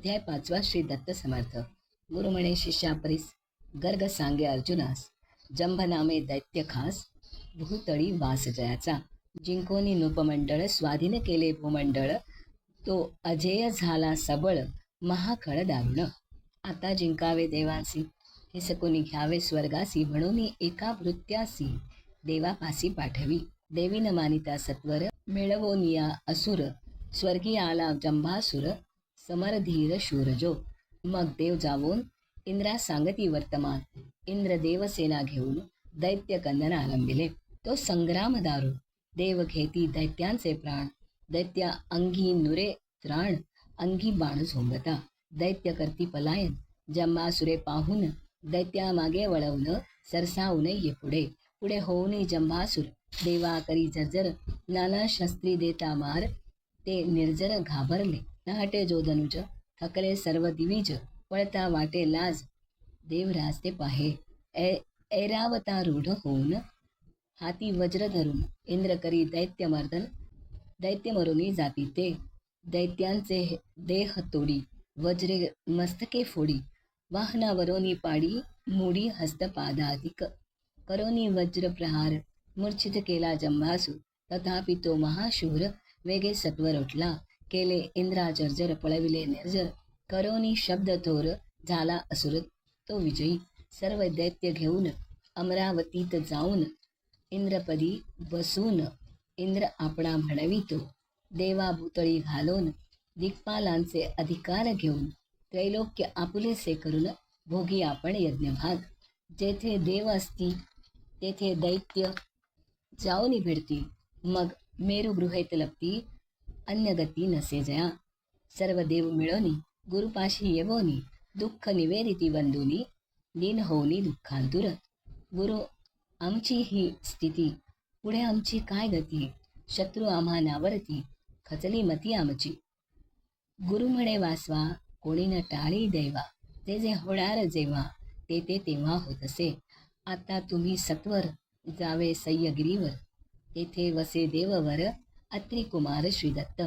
अध्याय पाचवा श्री दत्त समर्थ. गुरु म्हणे शिष्या परीस गर्ग सांगे अर्जुनास. जंभनामे दैत्य खास भूतळी वास जयाचा. जिंकोनी नृपमंडळ स्वाधीन केले भूमंडळ तो अजेय झाला सबळ महाखळ दारुण. आता जिंकावे देवासी हे सकुनी घ्यावे स्वर्गासी म्हणून एका भृत्यासी देवापासी पाठवी. देवी न मानिता सत्वर मिळवोनिया असुर स्वर्गीय आला जंभासुर समरधीर शूरजो. मग देव जावून इंद्रा सांगती वर्तमान. इंद्र देवसेना घेऊन दैत्य कंदन आरंभिले तो संग्राम दारू. देव घेती दैत्यांचे प्राण. दैत्या अंगी नुरे त्राण. अंगी बाण झोंबता. दैत्य करती पलायन. जम्मासुरे पाहून दैत्या मागे वळवून सरसावून ये पुढे. पुढे होऊन जंबासुर देवा करी जर्जर. नाना शस्त्री देता मार. ते निर्जर घाबरले. नाटे जो धनुज थकले सर्व दिवीज पळता वाटे लाज देवराज ते पाहे. ऐ ऐरावतारूढ होऊन हाती वज्र धरून इंद्र करी दैत्य मर्दन दैत्य मरुनी जाती ते. दैत्यांचे देह तोडी वज्रे मस्तके फोडी. वाहनावरोनी पाडी मुडी हस्तपादाधिक. करोनी वज्र प्रहार मूर्छित केला जंभासू तथापि तो महाशूर वेगे सत्वर उठला केले. इंद्रा जर्जर पळविले. निर्जर करोनी शब्द थोर झाला असुर तो विजयी. सर्व दैत्य घेऊन अमरावतीत जाऊन इंद्रपदी बसून इंद्र आपणा म्हणवितो. देवा भूतळी घालून दिग्पालांचे अधिकार घेऊन त्रैलोक्य आपुलेसे करून भोगी आपण यज्ञभाग. जेथे देव असती तेथे दैत्य जाऊन भिडती मग मेरुगृहेत लपती अन्य गती नसे जया। सर्व देव मिळवणी गुरुपाशी येवोनी दुःख निवेदिती बंधुनी लीन होऊनी दुःखांतुर। गुरु आमची ही स्थिती पुढे आमची काय गती? शत्रू आम्हा नावरती खचली मती आमची। गुरु म्हणे वासवा कोणी न टाळी देवा। ते जे होणार जेव्हा ते ते तेव्हा होत असे आता तुम्ही सत्वर जावे सह्यगिरीवर। तेथे वसे देववर अत्रि कुमार श्रीदत्त।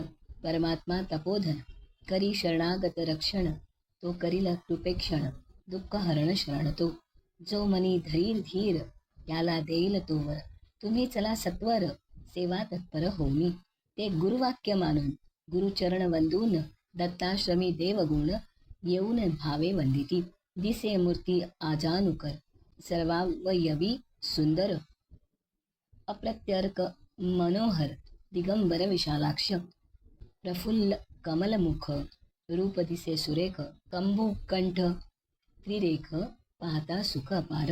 परमात्मा तपोधन। करी शरणागत रक्षण। तो करील कृपेक्षण दुःख हरण शरण तो जो मनी धरील धीर याला देईल तोवर। तुम्ही चला सत्वर। सेवा तत्पर होऊनी। ते गुरुवाक्य मानून। गुरुचरण वंदून। दत्ताश्रमी देवगुण। येऊन भावे वंदिती। दिसे मूर्ती आजानुकर। सर्वावयवी सुंदर। अप्रत्यर्क मनोहर। दिगंबर विशालाक्ष प्रफुल्ल कमलमुख रूप दिसे सुरेख कंभुकंठ त्रिरेख पाहता सुख अपार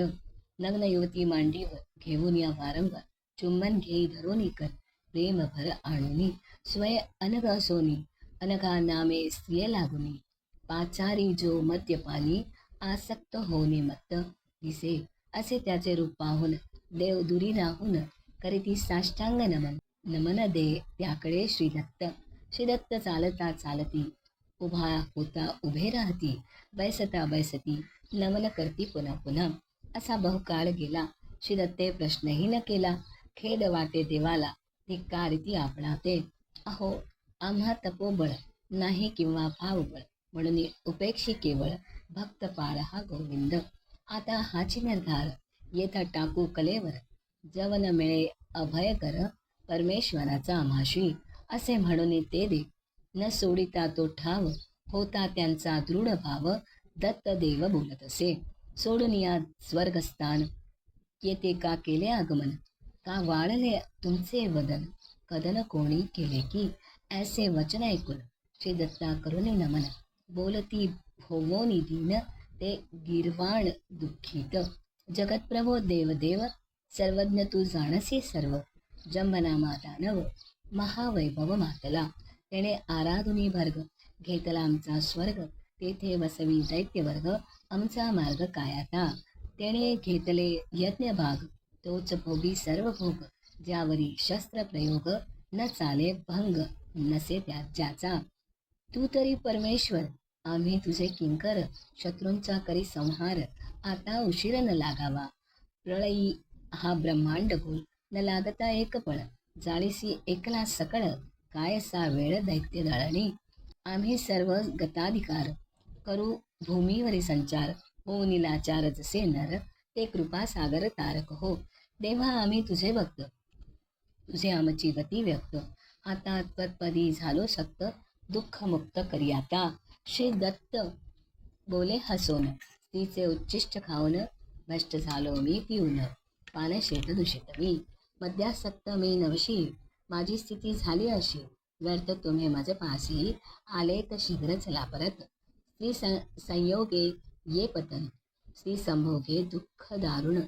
नग्न युवती मांडीवर हो, घेऊन या वारंवार चुंबन घेई धरून कर प्रेम भर आणुनी स्वय अनग असोनी अनघा नामे स्त्रिय लागुनी पाचारी जो मद्यपानी आसक्त होणे मत्त दिसे असे त्याचे रूप पाहून देव दुरी राहून करीती साष्टांग नमन. नमन दे त्याकडे श्रीदत्त. श्रीदत्त चालता चालती उभा होता उभे राहती बैसता बैसती नमन करती पुन्हा पुन्हा. असा बहुकाळ गेला. श्रीदत्ते प्रश्नही न केला. खेद वाटे देवाला धिक्कारिती आपणाते. अहो आम्हा तपोबळ नाही किंवा भावबळ म्हणून उपेक्षी केवळ भक्त पाळ हा गोविंद. आता हाची निर्धार येथा टाकू कलेवर. जवन मिळे अभय कर परमेश्वराचा आम्हाशी असे म्हणून ते दे. न सोडिता तो ठाव होता त्यांचा दृढ भाव दत्त देव बोलत असे. सोडून या स्वर्गस्थान येते का केले आगमन? का वाळले तुमचे वदन? कदन कोणी केले की? ऐसे वचन ऐकून श्री दत्ता करुणे नमन. बोलती भोवोनी दीन ते गिरवाण दुःखित. जगतप्रभो देवदेव सर्वज्ञ तू जाणसी सर्व. जंबना दानव महावैभव मातला. तेने आराधुनी भर्ग घेतला आमचा स्वर्ग. तेथे वसवी दैत्यवर्ग आमचा मार्ग काय आता तेने घेतले यज्ञ भाग. तोच भोगी सर्व भोग. ज्यावरी शस्त्र प्रयोग न चाले भंग नसे त्या ज्याचा. तू तरी परमेश्वर आम्ही तुझे किंकर शत्रूंचा करी संहार. आता उशीर न लागावा. प्रळयी हा ब्रह्मांड गोल न लागता एक पळ जाळीसी एकला सकळ काय सा वेळ दैत्य दळणी. आम्ही सर्व गताधिकार करू भूमीवरी संचार. हो निलाचार जसे नर ते कृपा सागर तारक हो. देवा आम्ही तुझे भक्त. तुझे आमची गती व्यक्त. आता तत्पदी झालो सक्त दुःख मुक्त करी आता. श्री दत्त बोले हसून. तिचे उच्चिष्ट खाऊन भ्रष्ट झालो मी पिऊन. पानशेत दूषित मी. मद्यासक्त मी नवशी माझी स्थिती झाली अशी. व्यर्थ तुम्ही माझे पासी आले तर शीघ्र चला परत. स्त्री संयोगे ये पतन. स्त्री संभोगे दुःख दारुण.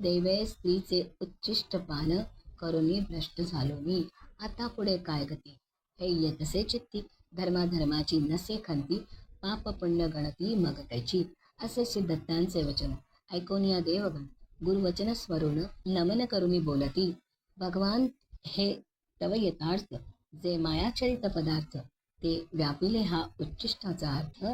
दैवे स्त्रीचे उच्चिष्ट पान करुणी भ्रष्ट झालो मी आता पुढे काय गती? हे येतसे चित्ती. धर्माधर्माची नसे खंती. पाप पुण्य गणती मग त्याची. असे श्री दत्तांचे वचन. ऐकून या देवगण. गुरुवचन स्वरून नमन करुणी बोलती. भगवान हे तव यथार्थ जे मायाचरित पदार्थ ते व्यापिले हा उच्चिष्टाचा अर्थ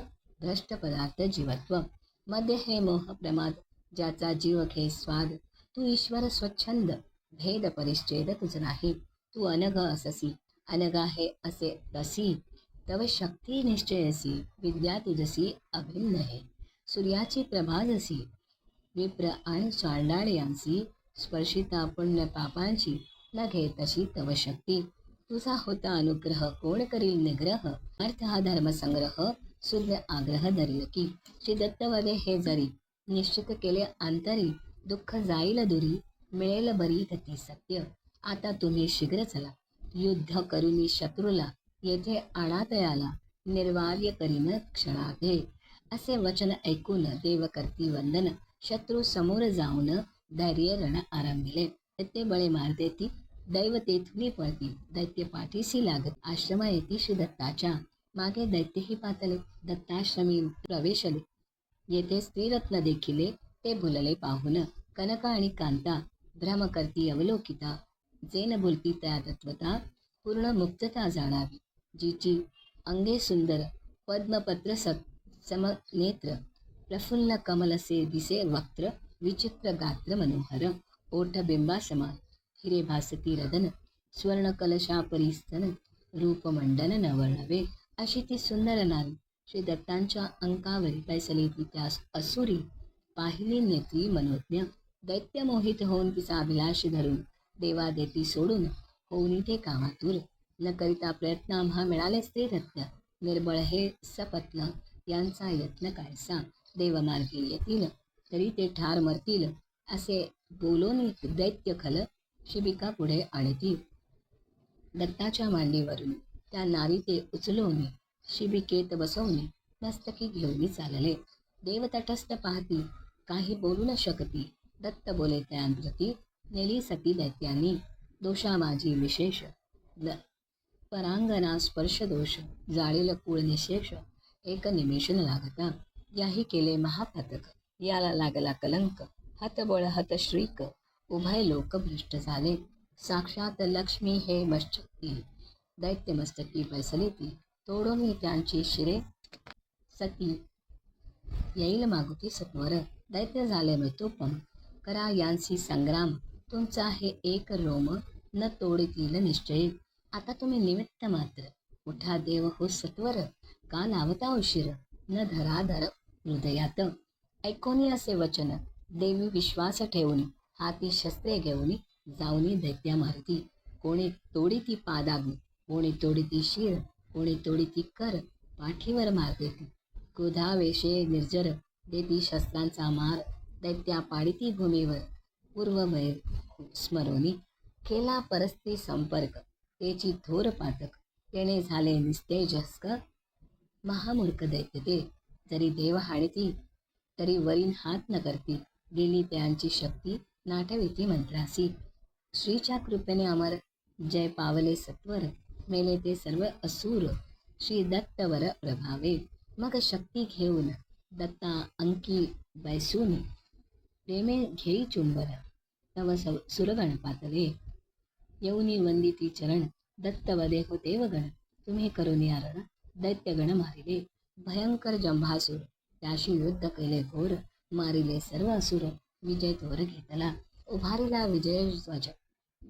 भ्रष्ट पदार्थ जीवत्व. मध्य हे मोह प्रमाद ज्याचा जीव हे स्वाद. तू ईश्वर स्वच्छंद भेद परिच्छेद तुझ नाही. तू अनघ अससी अनगा हे असे तसी तव शक्ती निश्चयसी विद्या तुझसी अभिन्न हे सूर्याची प्रभाजसी विप्र आणि चांडाळ यांची स्पर्शिता पुण्य पापांची न घे तशी तव शक्ती तुझा होता अनुग्रह कोण करील निग्रह? अर्थ हा धर्मसंग्रह सुज्ञ आग्रह धरील की श्री दत्तवदे हे जरी निश्चित केले आंतरी दुःख जाईल दुरी मिळेल बरी गती सत्य. आता तुम्ही शीघ्र चला. युद्ध करून शत्रूला येथे अनातयाला निर्वार्य करीन क्षणाधे असे वचन ऐकून देव करती वंदन शत्रू समोर जाऊन धैर्य रण आरंभिले ते बळे मारते ती दैव तेथुनी पळती दैत्य पाठीशी लागत आश्रमा येती श्री दत्ताच्या मागे दैत्यही पातले दत्ताश्रमी प्रवेशले येथे स्त्रीरत्न देखिले ते भुलले पाहून कनका आणि कांता भ्रम करती अवलोकिता जेन बोलती त्या तत्वता पूर्ण मुक्तता जाणावी जिची अंगे सुंदर पद्मपत्र सम नेत्र प्रफुल्ल कमलसे दिसे वक्त्र विचित्र गात्र मनोहर। ओठ हिरे भासती रदन स्वर्ण कलशा परिस्तन रूपमंडन नवर्णवे अशी ती सुंदर नारी श्री दत्तांच्या अंकावरी बैसली त्यास असुरी पाहिली नेत्री मनोज्ञ। दैत्य मोहित होऊन तिचा अभिलाष धरून देवा देती सोडून होऊन ते कामातूर न करिता प्रयत्न आम्हा मिळालेच ते रत्न निर्बळ हे सपत्न यांचा यत्न कायसा देवमार्गी येतील तरी ते ठार मरतील असे बोलून दैत्य खल शिबिका पुढे आणती दत्ताच्या मांडीवरून त्या नारी ते उचलून शिबिकेत बसवणे मस्तकी घेऊन चालले. देव तटस्थ पाहती काही बोलू न शकती दत्त बोले त्यांप्रती नेली सती दैत्यांनी दोषा माझी विशेष द परांगणा स्पर्श दोष जाळील कुळ निशेष एक निमेषन लागता. याही केले महापातक. याला लागला कलंक. हतबळ हतश्रीक. उभय लोक भ्रष्ट झाले. साक्षात लक्ष्मी हे मस्तकी दैत्य मस्तकी बैसली ती मी त्यांची शिरे सती येईल मागुती सत्वर. दैत्य झाले मृत्यूपम. करा यांसी संग्राम. तुमचा हे एक रोम. न तोडतील निश्चय. आता तुम्ही निमित्त मात्र. उठा देव हो सत्वर. का लावता उशीर? न धराधर हृदयात ऐकोनी असे वचन देवी विश्वास ठेवून हाती शस्त्रे घेऊन जाऊनी दैत्या मारती. कोणी तोडी ती पादाग्नी कोणी तोडी ती शिर कोणी तोडी ती कर पाठीवर मारते ती क्रोधावेशे निर्जर देती शस्त्रांचा मार दैत्या पाडिती भूमीवर. पूर्वमय स्मरोनी केला परस्ती संपर्क तेची थोर पातक तेने झाले निस्तेजस्क महामूर्ख दैत्य ते तरी देव हाणती तरी वरील हात न करती गेली त्यांची शक्ती नाटविती मंत्रासी. श्रीच्या कृपेने अमर जय पावले सत्वर मेले ते सर्व असुर. श्री दत्तवर प्रभावे. मग शक्ती घेऊन दत्ता अंकी बैसून प्रेमे घेई चुंबर. तव सुरगण पातले येऊनी वंदिती चरण दत्तवदे हो देवगण तुम्ही करून यारण दैत्यगण मारिले. भयंकर जंभासूर त्याशी युद्ध केले घोर मारिले सर्व असुर. विजय थोर घेतला. उभारिला विजय ध्वज.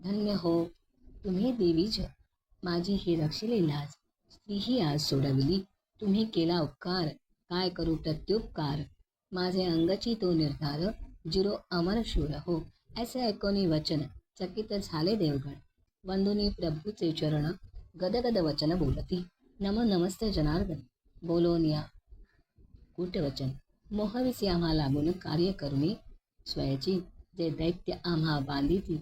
धन्य हो तुम्ही देवीज माझी ही रक्षिली लाज. स्त्रीही आज सोडविली. तुम्ही केला उपकार. काय करू प्रत्युपकार? माझे अंगची तो निर्धार. जिरो अमर शूर हो. ऐसे ऐकोनी वचन. चकित झाले देवगण. वंदुनी प्रभूचे चरण. गदगद वचन बोलती. नम नमस्ते जनार्दन. बोलोनिया. कूटवचन मोहविसी आम्हा लागून कार्य करुणी स्वयाची जे दैत्य आम्हा बांधिती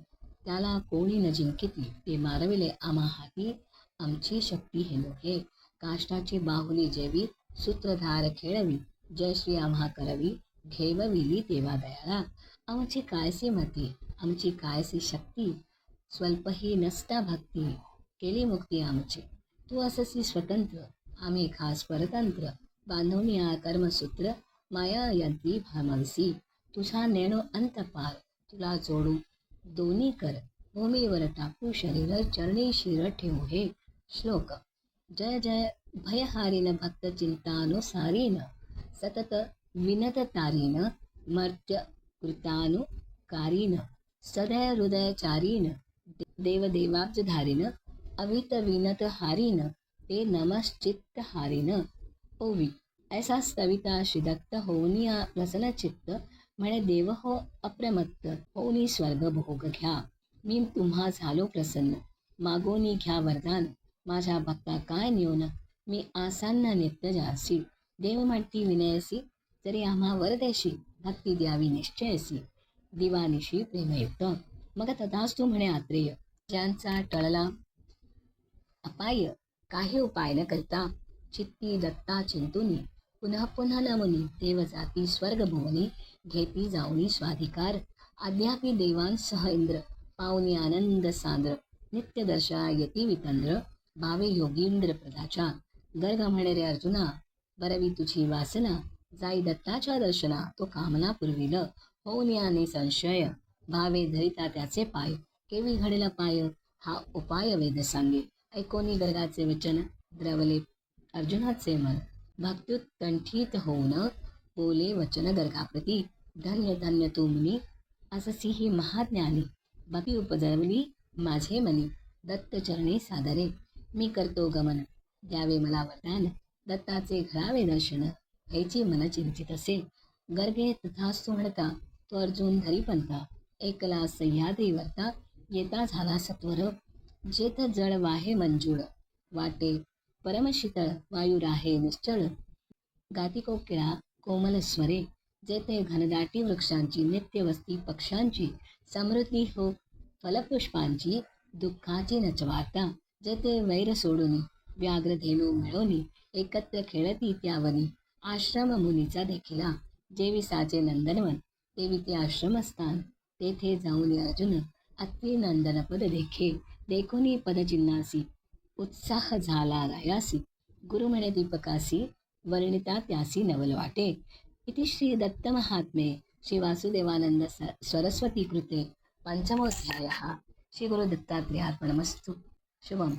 त्याला कोणी न जिंकिती ते मारविले आम्हा हाती आमची शक्ती हे नोहे काष्टाची बाहुली जेवी सूत्रधार खेळवी जय श्री आम्हा करवी घेवविली तेव्हा दयाळा आमची कायसी मती आमची कायसी शक्ती स्वल्पही नसता भक्ती केली मुक्ती आमची. तू अससी स्वतंत्र आम्ही खास परतंत्र बांधवनिया कर्मसूत्र माया यंत्री भामांसी. तुझा नेणो अंत पार तुला जोडू. दोन्ही कर भूमीवर टाकू शरीर चरणी शिर ठेवू हे. श्लोक. जय जय भयहारीन भक्त चिंतानुसारीन सतत विनत तारीन मर्त्य कृतानुकारीन सदय हृदयचारीन देवदेवाब्जधारीन अवित विनत हारीन ते नमश्चित्त हारिन ओवी. ऐसा स्तविता श्रीदत्त होनी प्रसन्न चित्त म्हणे देव हो अप्रमत्त होनी स्वर्ग भोग घ्या. मी तुम्हा झालो प्रसन्न. मागोनी घ्या वरदान. माझ्या भक्ता काय नेऊन मी आसांना नित्य जासी. देव म्हणती विनयसी तरी आम्हा वरदेशी भक्ती द्यावी निश्चयसी. दिवानिशी प्रेमयुक्त. मग तथास्तु म्हणे आत्रेय. ज्यांचा टळला अपाय काही उपाय न करता चित्ती दत्ता चिंतुनी पुन्हा पुन्हा नमुनी देव जाती स्वर्ग भुवनी घेती जाऊनी स्वाधिकार. अद्यापि देवांसह इंद्र पावनी आनंद सांद्र नित्य दर्शा यती वितंद्र भावे योगींद्र प्रदाच्या गर्ग म्हणे रे अर्जुना बरवी तुझी वासना जाई दत्ताच्या दर्शना तो कामना पुरविल. होऊन याने संशय भावे धरिता त्याचे पाय केवी घडेला पाय हा उपाय वेद सांगे. ऐकोनी गर्गाचे वचन द्रवले अर्जुनाचे मन. भक्त्युत कंठित होऊन बोले वचन गर्गाप्रती धन्य धन्य तू मुनी. अससी ही महाज्ञानी भक्ती उपजवली माझे मनी. दत्तचरणी सादरे मी करतो गमन. द्यावे मला वरदान दत्ताचे घडावे दर्शन. याची मन चिंतित असे. गर्गे तथा म्हणता तो अर्जुन धरीपंता. एकला सह्याद्री वरता येता झाला सत्वर. जेथ जळ वाहे मंजूळ. वाटे परमशीतळ वायू राहे निश्चळ. गाती कोकिळा कोमल स्वरे जेथे घनदाटी वृक्षांची नित्यवस्ती पक्ष्यांची समृद्धी हो फलपुष्पांची दुःखाची नचवाता जेथे वैर सोडून व्याघ्रधेनू मिळवणी एकत्र खेळती त्यावनी आश्रम मुनीचा देखिला जेवी साचे नंदनवन तेवी ते आश्रमस्थान तेथे जाऊन अर्जुन अति नंदनपद देखे. देखोनी पदचिन्हासी उत्साह झाला रायासी गुरु दीपकासी वर्णिता त्यासी नवल वाटे इति श्री दत्तमहात्मे श्री वासुदेवानंद सरस्वती कृते पंचमोध्याय श्री गुरुदत्तात्रेयार्पणमस्तु शुभम.